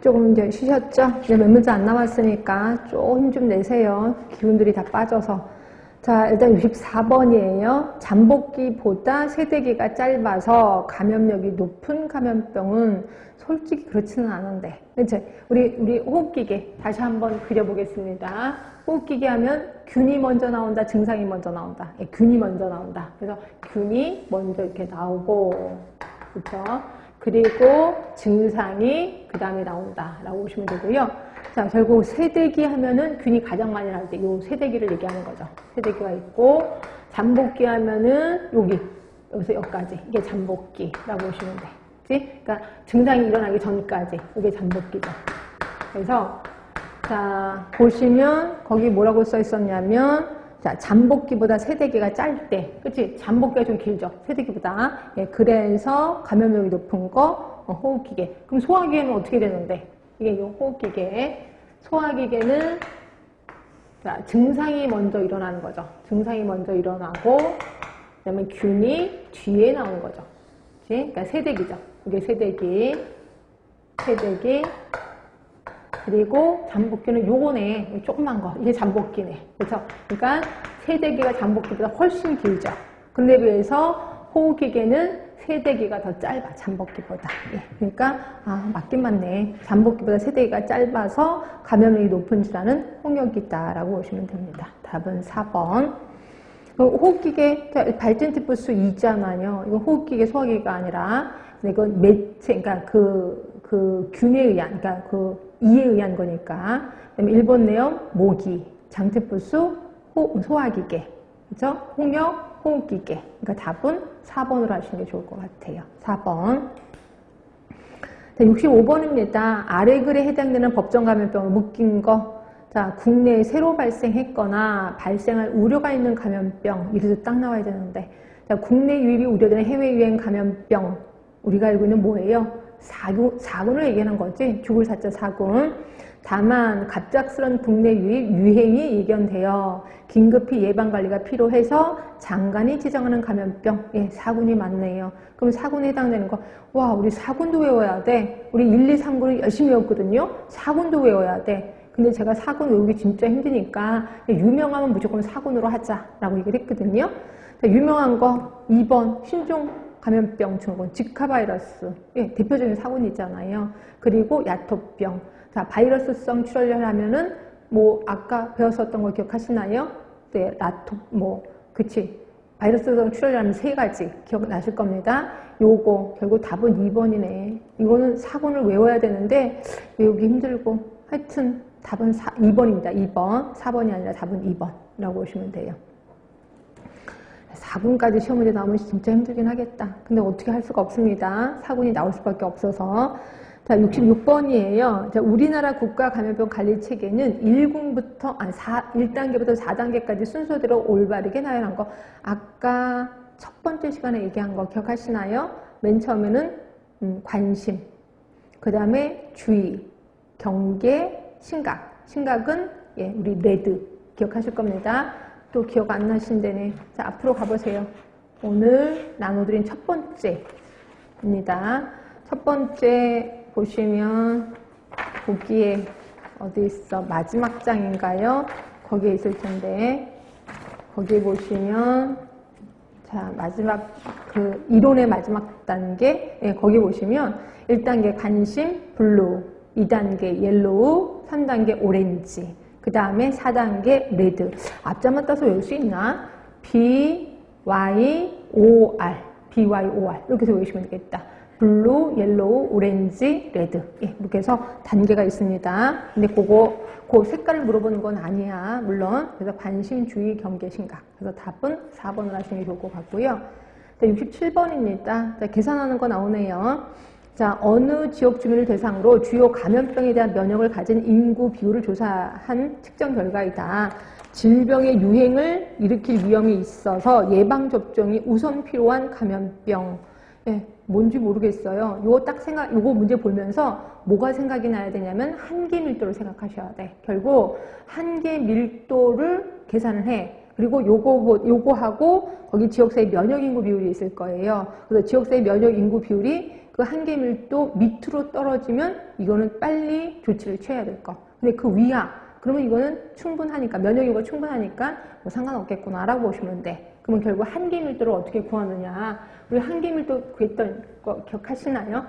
조금 이제 쉬셨죠? 이제 몇 문제 안 남았으니까 좀힘좀 내세요. 기운들이 다 빠져서. 자, 일단 64번이에요. 잠복기보다 세대기가 짧아서 감염력이 높은 감염병은 솔직히 그렇지는 않은데. 이제 우리, 우리 호흡기계 다시 한번 그려보겠습니다. 호흡기계 하면 균이 먼저 나온다, 증상이 먼저 나온다. 예, 균이 먼저 나온다. 그래서 균이 먼저 이렇게 나오고, 그렇죠? 그리고 증상이 그 다음에 나온다라고 보시면 되고요. 자, 결국 세대기 하면은 균이 가장 많이 나올 때이 세대기를 얘기하는 거죠. 세대기가 있고 잠복기 하면은 여기 여기서 여기까지 이게 잠복기라고 보시면 돼. 그치? 그러니까 증상이 일어나기 전까지 이게 잠복기죠. 그래서 자 보시면 거기 뭐라고 써 있었냐면 자, 잠복기보다 세대기가 짧 때, 그치? 잠복기가 좀 길죠? 세대기보다. 예, 그래서 감염력이 높은 거, 어, 호흡기계. 그럼 소화기계는 어떻게 되는데? 이게 이 호흡기계. 소화기계는, 자, 증상이 먼저 일어나는 거죠. 증상이 먼저 일어나고, 그 다음에 균이 뒤에 나오는 거죠. 그치? 그러니까 세대기죠. 이게 세대기. 세대기. 그리고 잠복기는 요거네. 조그만 거. 이게 잠복기네. 그렇죠? 그러니까 세대기가 잠복기보다 훨씬 길죠. 근데 비해서 호흡기계는 세대기가 더 짧아. 잠복기보다. 예. 그러니까 아, 맞긴 맞네. 잠복기보다 세대기가 짧아서 감염력이 높은 질환은 홍역이 있다라고 보시면 됩니다. 답은 4번. 호흡기계 발전 티푸스 2잖아요. 이거 호흡기계 소화기가 아니라 이건 매체, 그러니까 그, 그 균에 의한, 그러니까 그 이에 의한 거니까. 그다음에 1번 내용 모기, 호, 소화기계, 그죠? 홍역, 호흡기계. 그러니까 답은 4번으로 하시는 게 좋을 것 같아요. 4번. 65번입니다. 아래 글에 해당되는 법정 감염병을 묶인 거. 자, 국내에 새로 발생했거나 발생할 우려가 있는 감염병. 이래도 딱 나와야 되는데. 자, 국내 유입이 우려되는 해외 유행 감염병. 우리가 알고 있는 뭐예요? 사군, 사군을 얘기하는 거지. 죽을 사자 사군. 다만 갑작스런 국내 유입 유행이 예견되어 긴급히 예방관리가 필요해서 장관이 지정하는 감염병 예, 사군이 맞네요. 그럼 사군에 해당되는 거와 우리 사군도 외워야 돼. 우리 1, 2, 3군을 열심히 외웠거든요. 사군도 외워야 돼. 근데 제가 사군 외우기 진짜 힘드니까 유명하면 무조건 사군으로 하자라고 얘기를 했거든요. 유명한 거 2번 신종 감염병 증후군 지카 바이러스 예, 대표적인 사군이 있잖아요. 그리고 야토병 자, 바이러스성 출혈을 하면은 뭐 아까 배웠었던 거 기억하시나요? 네, 라토 뭐 그치 바이러스성 출혈을 하면 세 가지 기억나실 겁니다. 요거 결국 답은 2번이네. 이거는 사군을 외워야 되는데 외우기 힘들고 하여튼 답은 4, 2번입니다. 2번 4번이 아니라 답은 2번이라고 보시면 돼요. 4군까지 시험 문제 나오면 진짜 힘들긴 하겠다. 근데 어떻게 할 수가 없습니다. 4군이 나올 수밖에 없어서 자, 66번이에요. 자, 우리나라 국가 감염병 관리 체계는 1군부터, 아, 4, 1단계부터 4단계까지 순서대로 올바르게 나열한 거. 아까 첫 번째 시간에 얘기한 거 기억하시나요? 맨 처음에는, 음, 관심. 그 다음에 주의, 경계, 심각. 심각은, 예, 우리 레드. 기억하실 겁니다. 또 기억 안 나신다네. 자, 앞으로 가보세요. 오늘 나눠드린 첫 번째입니다. 첫 번째 보시면 보기에 어디 있어? 마지막 장인가요? 거기에 있을 텐데 거기 보시면 자 마지막 그 이론의 마지막 단계 예, 거기 보시면 1단계 관심 블루 2단계 옐로우 3단계 오렌지 그 다음에 4단계 레드 앞자만 따서 외울 수 있나? B, Y, O, R B, Y, O, R 이렇게 해서 외우시면 되겠다 블루, 옐로우, 오렌지, 레드 예, 이렇게 해서 단계가 있습니다. 근데 그거 그 색깔을 물어보는 건 아니야. 물론 그래서 관심, 주의, 경계, 심각. 그래서 답은 4번을 하시는 게 좋을 것 같고요. 67번입니다. 자, 계산하는 거 나오네요. 자, 어느 지역 주민을 대상으로 주요 감염병에 대한 면역을 가진 인구 비율을 조사한 측정 결과이다. 질병의 유행을 일으킬 위험이 있어서 예방접종이 우선 필요한 감염병. 예, 뭔지 모르겠어요. 요거 딱 생각, 요거 문제 보면서 뭐가 생각이 나야 되냐면 한계 밀도를 생각하셔야 돼. 결국 한계 밀도를 계산을 해. 그리고 요거, 요거하고 거기 지역사회 면역 인구 비율이 있을 거예요. 그래서 지역사회 면역 인구 비율이 그 한계 밀도 밑으로 떨어지면 이거는 빨리 조치를 취해야 될 거. 근데 그 위야. 그러면 이거는 충분하니까 면역력이 충분하니까 뭐 상관없겠구나라고 보시면 돼. 그러면 결국 한계 밀도를 어떻게 구하느냐? 우리 한계 밀도 구했던 거 기억하시나요?